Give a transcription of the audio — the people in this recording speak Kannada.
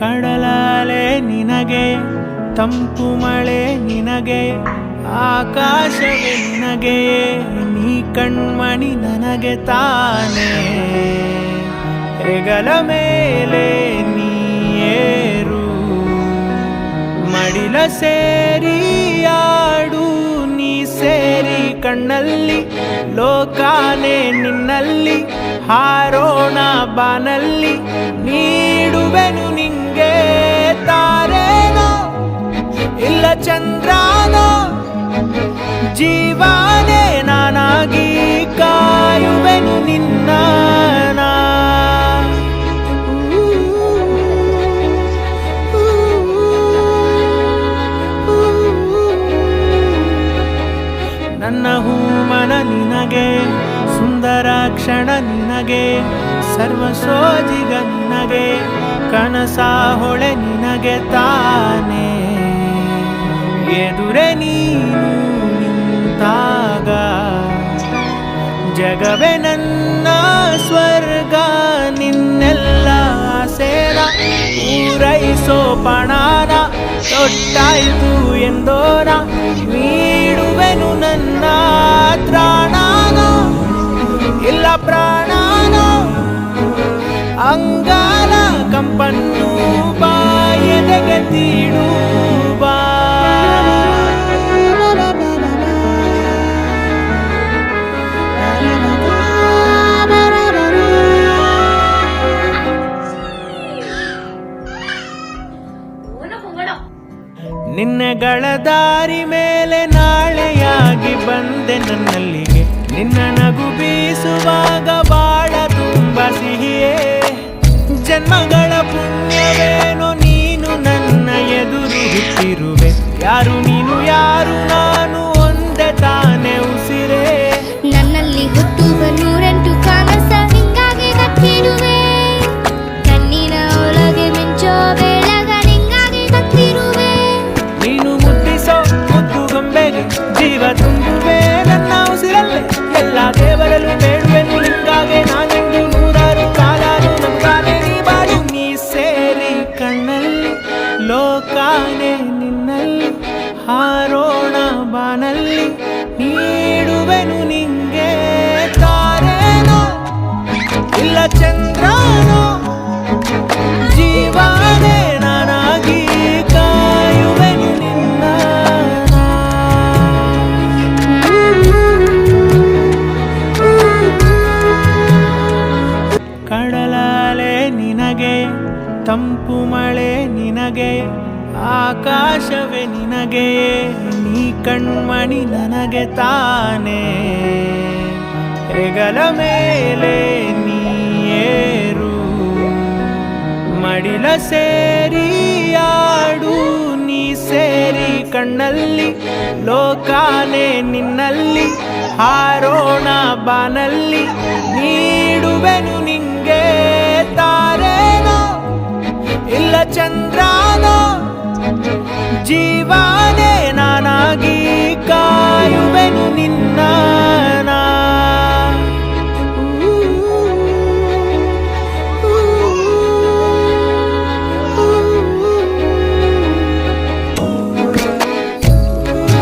ಕಡಲಾಲೆ ನಿನಗೆ, ತಂಪು ಮಳೆ ನಿನಗೆ, ಆಕಾಶವೇ ನಿನಗೆ, ನೀ ಕಣ್ಮಣಿ ನನಗೆ ತಾನೇ. ಹೆಗಲ ಮೇಲೆ ನೀರು ಮಡಿಲ ಸೇರಿ ಆಡು, ನೀ ಸೇರಿ ಕಣ್ಣಲ್ಲಿ ಲೋಕಾನೆ ನಿನ್ನಲ್ಲಿ, ಹಾರೋಣ ಬಾನಲ್ಲಿ, ನೀಡುವೆನು ನಿಂಗೆ ತಾರೇನೋ ಇಲ್ಲ ಚಂದ್ರನೋ ಜೀವನೇ ನಾನಾಗಿ ಕಾಯುವೆನು ನಿನ್ನ. ನನ್ನ ಹೂಮನ ನಿನಗೆ, ಸುಂದರ ಕ್ಷಣ ನಿನಗೆ ಸರ್ವ ನಿನಗೆ ಕನಸ ಹೊಳೆ ನಿನಗೆ ತಾನೆ. ಎದುರೆ ನೀನು ನಿಂತಾಗ. ಜಗವೇ ನನ್ನ ಸ್ವರ್ಗ, ನಿನ್ನೆಲ್ಲ ಸೇರ. ಪೂರೈಸೋ ಪಣಾನ ತೊಟ್ಟಾಯ್ತು ಎಂದೋನ ನೀಡುವೆನು ನನ್ನ ನಿನ್ನೆಗಳ ದಾರಿ ಮೇಲೆ ನಾಳೆಯಾಗಿ ಬಂದೆ ನನ್ನಲ್ಲಿಗೆ. ನಿನ್ನ ಲೋಕಾನೆ ನಿನ್ನಲ್ಲಿ ಹಾರೋಣ ಬಾನಲ್ಲಿ ತಂಪು ಮಳೆ ನಿನಗೆ, ಆಕಾಶವೇ ನಿನಗೆ, ನೀ ಕಣ್ಮಣಿ ನನಗೆ ತಾನೆ. ಹೆಗಲ ಮೇಲೆ ನೀರು ಮಡಿಲ ಸೇರಿ ಆಡು, ನೀ ಸೇರಿ ಕಣ್ಣಲ್ಲಿ ಲೋಕಾನೆ ನಿನ್ನಲ್ಲಿ, ಹಾರೋಣ ಬಾನಲ್ಲಿ, ನೀಡುವೆನು ನಿಂಗೆ ತಾರೇನೋ